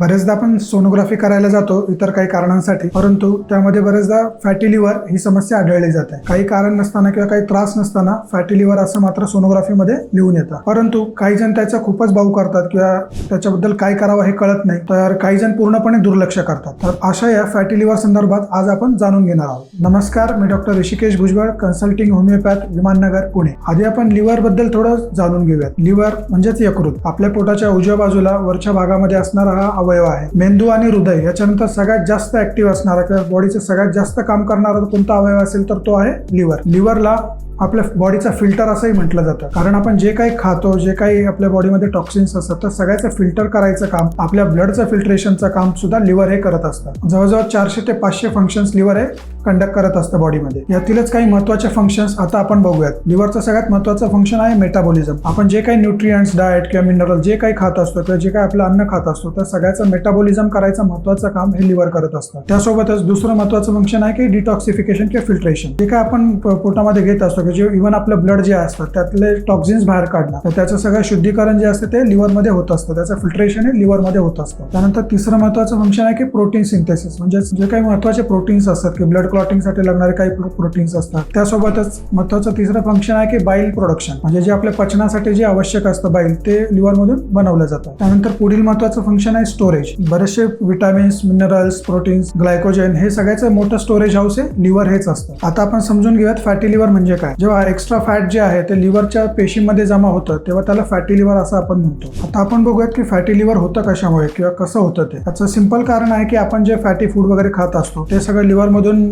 बरेचदा आपण सोनोग्राफी करायला जातो इतर काही कारणांसाठी परंतु त्यामध्ये बरेचदा फॅटी लिव्हर ही समस्या आढळली जाते. काही कारण नसताना किंवा काही त्रास नसताना फॅटी लिव्हर असं मात्र सोनोग्राफीमध्ये लिहून येतं. परंतु काही जण त्याचा खूपच भाऊ करतात किंवा त्याच्याबद्दल काय करावं हे कळत नाही तर काही जण पूर्णपणे दुर्लक्ष करतात. तर अशा या फॅटी लिव्हर संदर्भात आज आपण जाणून घेणार आहोत. नमस्कार मी doctor Rishikesh Bhujbal consulting homeopath Vimannagar Pune. आधी आपण लिव्हरबद्दल थोडं जाणून घेऊयात. लिव्हर म्हणजेच यकृत. आपल्या पोटाच्या उजव्या बाजूला वरच्या भागामध्ये असणारा हा अवयव आहे. मेंदू आणि हृदय याच्यानंतर सगळ्यात जास्त ऍक्टिव्ह असणारा किंवा बॉडीचं सगळ्यात जास्त काम करणारा कोणता अवयव असेल तर तो आहे लिव्हर लिव्हरला आपल्या बॉडीचा फिल्टर असंही म्हटलं जातं. कारण आपण जे काही खातो जे काही आपल्या बॉडीमध्ये टॉक्सिन्स असतात तर सगळ्याचं फिल्टर करायचं काम आपल्या ब्लडचं फिल्ट्रेशनचं काम सुद्धा लिव्हर हे करत असतं. जवळजवळ चारशे ते पाचशे फंक्शन्स लिव्हर हे कंडक्ट करत असतं बॉडीमध्ये यातीलच काही महत्त्वाचे फंक्शन्स आता आपण बघूयात. लिव्हरचं सगळ्यात महत्वाचं फंक्शन आहे मेटाबॉलिझम आपण जे काही न्यूट्रियंट्स डाएट किंवा मिनरल जे काही खात असतो किंवा जे काही आपलं अन्न खात असतो तर सगळ्यात सगळ्याचं मेटाबॉलिझम करायचं महत्वाचं काम हे लिव्हर करत असतं. त्यासोबतच दुसरं महत्वाचं फंक्शन आहे की डिटॉक्सिफिकेशन किंवा फिल्ट्रेशन जे काय आपण पोटामध्ये घेत असतो की जे इव्हन आपलं ब्लड जे असतं त्यातले टॉक्झिन्स बाहेर काढणं. तर त्याचं सगळं शुद्धीकरण जे असतं ते लिव्हरमध्ये होत असतं. त्याचं फिल्ट्रेशन हे लिव्हरमध्ये होत असतं. त्यानंतर तिसरं महत्वाचं फंक्शन आहे की प्रोटीन सिंथेसिस म्हणजे जे काही महत्त्वाचे प्रोटीन्स असतात की ब्लड क्लॉटिंगसाठी लागणारे काही प्रोटीन्स असतात. त्यासोबतच महत्वाचं तिसरं फंक्शन आहे की बाईल प्रोडक्शन म्हणजे जे आपल्या पचनासाठी जे आवश्यक असतं बाईल ते लिव्हरमधून बनवलं जातं. त्यानंतर पुढील महत्वाचं फंक्शन आहे स्टोरेज बरेचसे विटामिन्स मिनरल्स प्रोटीन्स ग्लायकोजेन हे सगळ्याचं मोठं स्टोरेज हाऊस आहे. लिव्हर हेच असतं. आता आपण समजून घेऊयात फॅटी लिव्हर म्हणजे काय. जेव्हा एक्स्ट्रा फॅट जे आहे ते लिव्हरच्या पेशीमध्ये जमा होतं तेव्हा त्याला फॅटी लिव्हर असं आपण म्हणतो. आता आपण बघूयात की फॅटी लिव्हर होतं कशामुळे किंवा कसं होतं ते. त्याचं सिंपल कारण आहे की आपण जे फॅटी फूड वगैरे खात असतो ते सगळं लिव्हरमधून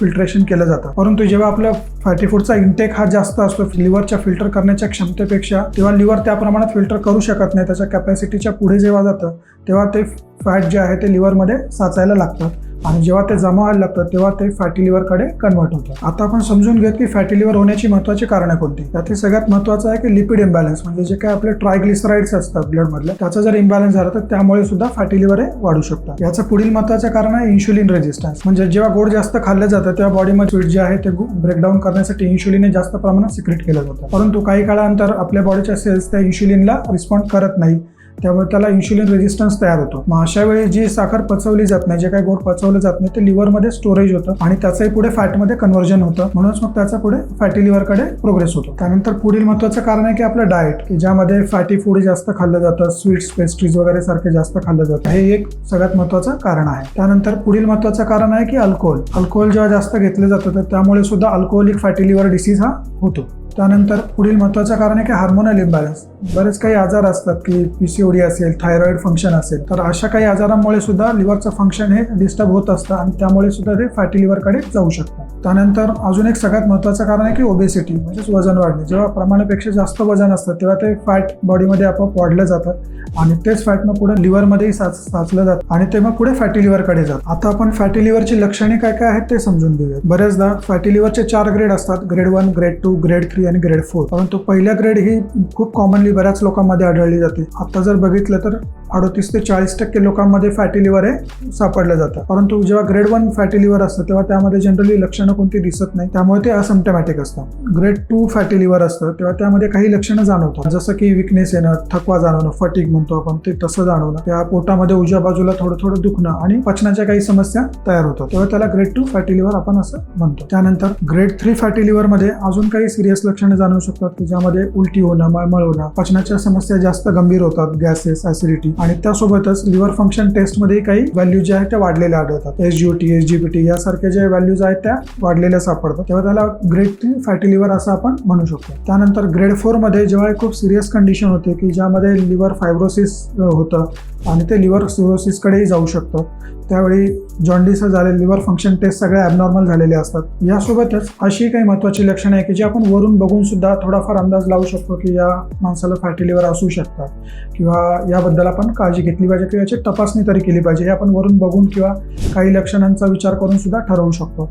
फिल्ट्रेशन केलं जातं. परंतु जेव्हा आपलं फॅटी फूडचा इंटेक हा जास्त असतो लिव्हरच्या फिल्टर करण्याच्या क्षमतेपेक्षा तेव्हा लिव्हर त्या प्रमाणात फिल्टर करू शकत नाही त्याच्या कॅपॅसिटीच्या पुढे जेव्हा जातं तेव्हा ते फॅट जे आहे ते लिव्हरमध्ये साचायला लागतात. आणि जेव्हा ते जमा व्हायला लागतं तेव्हा ते फॅटी लिव्हरकडे कन्वर्ट होतं आता आपण समजून घेत की फॅटी लिव्हर होण्याची महत्वाची कारणं कोणती? त्यातील सगळ्यात महत्वाचं आहे की लिपिड इम्बॅलन्स म्हणजे जे काय आपले ट्रायग्लिसराइड्स असतात ब्लडमधले त्याचा जर इम्बॅलन्स झाला तर त्यामुळे सुद्धा फॅटी लिव्हर हे वाढू शकतात. याचं पुढील महत्वाचं कारण आहे इन्शुलिन रेजिस्टन्स म्हणजे जेव्हा गोड जास्त खाल्लं जातं तेव्हा बॉडीमध्ये स्वीट जे आहे ते ब्रेकडाऊन करण्यासाठी इन्शुलिन जास्त प्रमाणात सिक्रेट केलं जातं. परंतु काही काळानंतर आपल्या बॉडीच्या सेल्स त्या इन्शुलिनला रिस्पॉन्ड करत नाही. त्यामुळे त्याला इन्शुलिन रेजिस्टन्स तयार होतो. मग अशा वेळी जी साखर पचवली जात नाही जे काही गोड पचवलं जात नाही ते लिव्हरमध्ये स्टोरेज होतं आणि त्याचंही पुढे फॅटमध्ये कन्व्हर्जन होतं. म्हणूनच मग त्याचा पुढे फॅटी लिव्हरकडे प्रोग्रेस होतो. त्यानंतर पुढील महत्वाचं कारण आहे की आपलं डाएट की ज्यामध्ये फॅटी फूड जास्त खाल्लं जातं स्वीट्स पेस्ट्रीज वगैरे सारखे जास्त खाल्लं जातं. हे एक सगळ्यात महत्वाचं कारण आहे. त्यानंतर पुढील महत्वाचं कारण आहे की अल्कोहोल अल्कोहोल जेव्हा जास्त घेतलं जातं तर त्यामुळे सुद्धा अल्कोहोलिक फॅटी लिव्हर डिसीज हा होतो. त्यानंतर पुढील महत्वाचं कारण आहे की हार्मोनल इम्बॅलन्स बरेच काही आजार असतात की पीसीओडी असेल थायरॉईड फंक्शन असेल तर अशा काही आजारांमुळे सुद्धा लिव्हरचं फंक्शन हे डिस्टर्ब होत असतं आणि त्यामुळे सुद्धा ते फॅटी लिव्हरकडे जाऊ शकतं त्यानंतर अजून एक सगळ्यात महत्त्वाचं कारण आहे की ओबेसिटी म्हणजेच वजन वाढणे. जेव्हा प्रमाणापेक्षा जास्त वजन असतं तेव्हा ते फॅट बॉडीमध्ये आपोआप वाढलं जातं आणि तेच फॅट मग पुढे लिव्हरमध्येही साच साचलं जातं आणि ते मग पुढे फॅटी लिव्हरकडे जातं. आता आपण फॅटी लिव्हरची लक्षणे काय काय आहेत ते समजून घेऊया बऱ्याचदा फॅटी लिव्हरचे चार ग्रेड असतात grade one grade two grade three आणि ग्रेड फोर परंतु पहिल्या ग्रेड ही खूप कॉमनली बऱ्याच लोकांमध्ये आढळली जाते. आता जर बघितलं तर अडतीस ते चाळीस टक्के लोकांमध्ये फॅटी लिव्हर हे सापडलं जातं. परंतु जेव्हा ग्रेड वन फॅटी लिव्हर असतं तेव्हा त्यामध्ये जनरली लक्षणं कोणती दिसत नाही त्यामुळे ते असिम्टमॅटिक असतं. ग्रेड टू फॅटी लिव्हर असतं तेव्हा त्यामध्ये काही लक्षणं जाणवतात. जसं की विकनेस येणं थकवा जाणवणं फटिक म्हणतो आपण ते तसं जाणवणं. त्या पोटामध्ये उजव्या बाजूला थोडं थोडं दुखणं आणि पचनाच्या काही समस्या तयार होतात. तेव्हा त्याला ग्रेड टू फॅटी लिव्हर आपण असं म्हणतो. त्यानंतर ग्रेड थ्री फॅटी लिव्हरमध्ये अजून काही सिरियस लक्षणं जाणवू शकतात की ज्यामध्ये उलटी होणं मळमळ होणं पचनाच्या समस्या जास्त गंभीर होतात गॅसेस ऍसिडिटी आणि त्यासोबतच लिव्हर फंक्शन टेस्टमध्ये काही व्हॅल्यू ज्या आहेत त्या वाढलेल्या आढळतात. S G T S G B T यासारख्या ज्या व्हॅल्यूज आहेत त्या वाढलेल्या सापडतात. तेव्हा त्याला ग्रेड थ्री फॅटी लिव्हर असं आपण म्हणू शकतो. त्यानंतर ग्रेड फोरमध्ये जेव्हा खूप सिरियस कंडिशन होते की ज्यामध्ये लिव्हर फायब्रोसिस होतं आणि ते लिव्हर सिरोसिसकडेही जाऊ शकतं. त्यावेळी जॉन्डिस झाले लिव्हर फंक्शन टेस्ट सगळ्या ॲबनॉर्मल झालेले असतात. यासोबतच अशी काही महत्त्वाची लक्षणं आहे की जी आपण वरून बघून सुद्धा थोडाफार अंदाज लावू शकतो की या माणसाला फॅटी लिव्हर असू शकतात. किंवा याबद्दल आपण काळजी घेतली पाहिजे किंवा याची तपासणी तरी केली पाहिजे. हे आपण वरून बघून किंवा काही लक्षणांचा विचार करून सुद्धा ठरवू शकतो.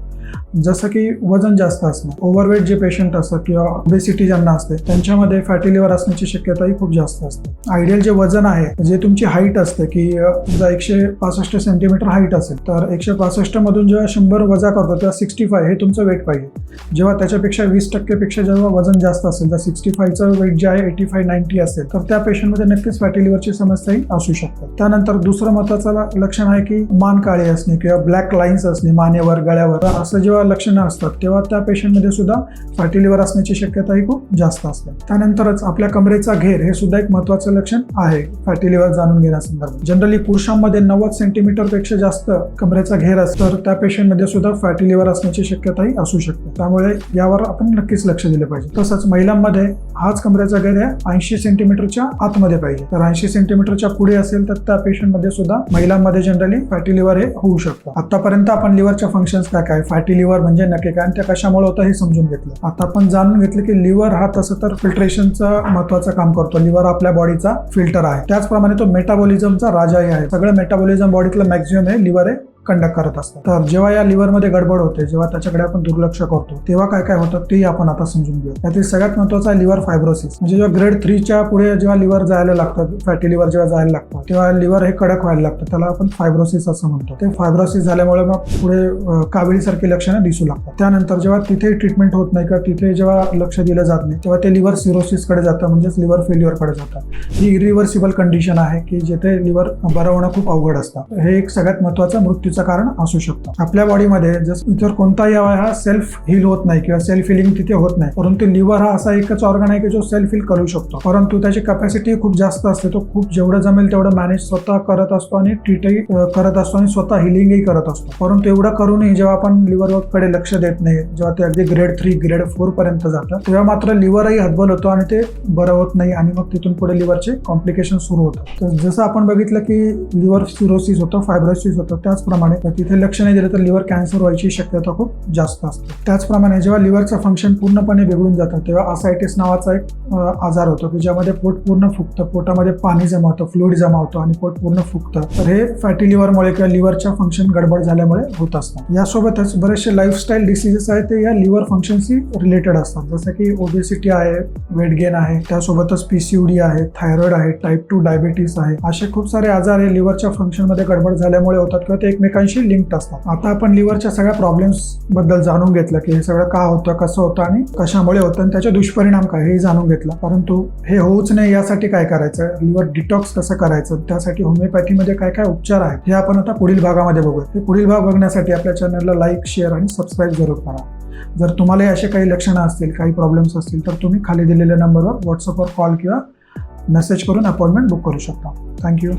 जसं की वजन जास्त असणं ओव्हरवेट जे पेशंट असतात किंवा ओबेसिटी ज्यांना असते त्यांच्यामध्ये फॅटी लिव्हर असण्याची शक्यताही खूप जास्त असते. आयडियल जे वजन आहे जे तुमची हाईट असते की अ, समजा एकशे पासष्ट सेंटीमीटर हाईट असेल तर एकशे पासष्ट मधून जेव्हा शंभर वजा करतो तेव्हा सिक्स्टी फाय हे तुमचं वेट पाहिजे. जेव्हा त्याच्यापेक्षा वीस टक्केपेक्षा जेव्हा वजन जास्त असेल तर सिक्स्टी फायचं वेट जे आहे एटी फाय नाईन्टी असेल तर त्या पेशंटमध्ये नक्कीच फॅटी लिव्हरची समस्याही असू शकते. त्यानंतर दुसरं महत्वाचं लक्षण आहे की मान काळी असणे किंवा ब्लॅक लाईन्स असणे मानेवर गळ्यावर असं जेव्हा लक्षणं असतात तेव्हा त्या पेशंटमध्ये सुद्धा फॅटी लिव्हर असण्याची शक्यताही खूप जास्त असते. त्यानंतरच आपल्या कमरेचा घेर हे सुद्धा एक महत्वाचं लक्षण आहे. फॅटी लिव्हर जाणून घेण्यासंदर्भात जनरली पुरुषांमध्ये नव्वद सेंटीमीटरपेक्षा जास्त कमरेचा घेर असतो तर त्या पेशंटमध्ये सुद्धा फॅटी लिव्हर असण्याची शक्यताही असू शकते. त्यामुळे यावर आपण नक्कीच लक्ष दिले पाहिजे. तसंच महिलांमध्ये हाच कमरेचा घेर आहे ऐंशी सेंटीमीटरच्या आतमध्ये पाहिजे. तर ऐंशी सेंटीमीटरच्या पुढे असेल तर त्या पेशंटमध्ये सुद्धा महिलांमध्ये जनरली फॅटी लिव्हर हे होऊ शकतं. आतापर्यंत आपण लिव्हरच्या फंक्शन्स काय काय? फॅटी लिव्हर म्हणजे नक्की काय? आणि त्या कशामुळे होतं हे समजून घेतलं. आता आपण जाणून घेतलं की लिव्हर हा तसं तर फिल्ट्रेशनचं महत्वाचं काम करतो. लिव्हर आपल्या बॉडीचा फिल्टर आहे. त्याचप्रमाणे तो मेटाबॉलिझमचा राजाही आहे. सगळं मेटाबॉलिझम बॉडीतलं मॅक्झिमम हे लिव्हर आहे. कंडक्ट करत असतात. तर जेव्हा या लिव्हरमध्ये गडबड होते जेव्हा त्याच्याकडे आपण दुर्लक्ष करतो तेव्हा काय काय होतं ते आपण आता समजून घेऊ त्यातील सगळ्यात महत्वाचं आहे लिव्हर फायब्रोसिस म्हणजे जेव्हा ग्रेड थ्रीच्या पुढे जेव्हा लिव्हर जायला लागतं फॅटी लिव्हर जेव्हा जायला लागतं तेव्हा लिव्हर हे कडक व्हायला लागतं. त्याला आपण फायब्रोसिस असं म्हणतो. ते फायब्रोसिस झाल्यामुळे मग पुढे अं, काविळीसारखी लक्षणं दिसू लागतात. त्यानंतर जेव्हा तिथे ट्रीटमेंट होत नाही किंवा तिथे जेव्हा लक्ष दिलं जात नाही तेव्हा ते लिव्हर सिरोसिसकडे जातं म्हणजेच लिव्हर फेल्युअरकडे जातं. ही इरिव्हर्सिबल कंडिशन आहे की जिथे लिव्हर बरं होणं खूप अवघड असतं. हे एक सगळ्यात महत्वाचं मृत्यूचं कारण असू शकतं. आपल्या बॉडीमध्ये जसं इतर कोणताही अवयव हा सेल्फ हील होत नाही किंवा सेल्फ हिलिंग तिथे होत नाही. परंतु लिव्हर हा असा एकच ऑर्गन आहे की जो सेल्फ हिल करू शकतो. परंतु त्याची कॅपॅसिटी खूप जास्त असते. तो खूप जेवढं जमेल तेवढं मॅनेज स्वतः करत असतो आणि ट्रीटही करत असतो आणि स्वतः हिलिंगही करत असतो. परंतु एवढं करूनही जेव्हा आपण लिव्हरकडे लक्ष देत नाही जेव्हा ते अगदी ग्रेड थ्री ग्रेड फोर पर्यंत जातं तेव्हा मात्र लिव्हरही हतबल होतो आणि ते बरं होत नाही आणि मग तिथून पुढे लिव्हरचे कॉम्प्लिकेशन सुरू होतं. तर जसं आपण बघितलं की लिव्हर सिरोसिस होतं फायब्रोसिस होतं त्याचप्रमाणे तर तिथे लक्ष नाही दिलं तर लिव्हर कॅन्सर व्हायची शक्यता खूप जास्त असते. त्याचप्रमाणे जेव्हा लिव्हरचं फंक्शन पूर्णपणे बिघडून जातं तेव्हा असायटिस नावाचा एक आजार होतो की ज्यामध्ये पोट पूर्ण फुगतं पोटामध्ये पाणी जमा होतं फ्लुइड जमा होतं आणि पोट पूर्ण फुगतं. तर हे फॅटी लिव्हरमुळे किंवा लिव्हरच्या फंक्शन गडबड झाल्यामुळे होत असतात यासोबतच बरेचसे लाईफस्टाईल डिसीजेस आहेत ते या लिव्हर फंक्शनशी रिलेटेड असतात. जसं की ओबेसिटी आहे वेट गेन आहे त्यासोबतच पीसीओडी आहे थायरॉइड आहे टाईप टू डायबिटीस आहे. असे खूप सारे आजार हे लिव्हरच्या फंक्शनमध्ये गडबड झाल्यामुळे होतात किंवा ते एकमेकांशी लिंक्ड असतात. आता आपण लिव्हरच्या सगळ्या प्रॉब्लेम्सबद्दल जाणून घेतलं की हे सगळं का होतं कसं होतं आणि कशामुळे होतं आणि त्याचे दुष्परिणाम काय हे जाणून घेतलं. परंतु हे होऊच नाही यासाठी काय करायचं? लिव्हर डिटॉक्स कसं करायचं? त्यासाठी होमिओपॅथीमध्ये काय काय उपचार आहेत? हे आपण आता पुढील भागामध्ये बघूया. हे पुढील भाग बघण्यासाठी आपल्या चॅनलला लाईक शेअर आणि सबस्क्राईब जरूर करा. जर तुम्हालाही असे काही लक्षणं असतील काही प्रॉब्लेम्स असतील तर तुम्ही खाली दिलेल्या नंबरवर व्हॉट्सअपवर कॉल किंवा मेसेज करून अपॉइंटमेंट बुक करू शकता. थँक्यू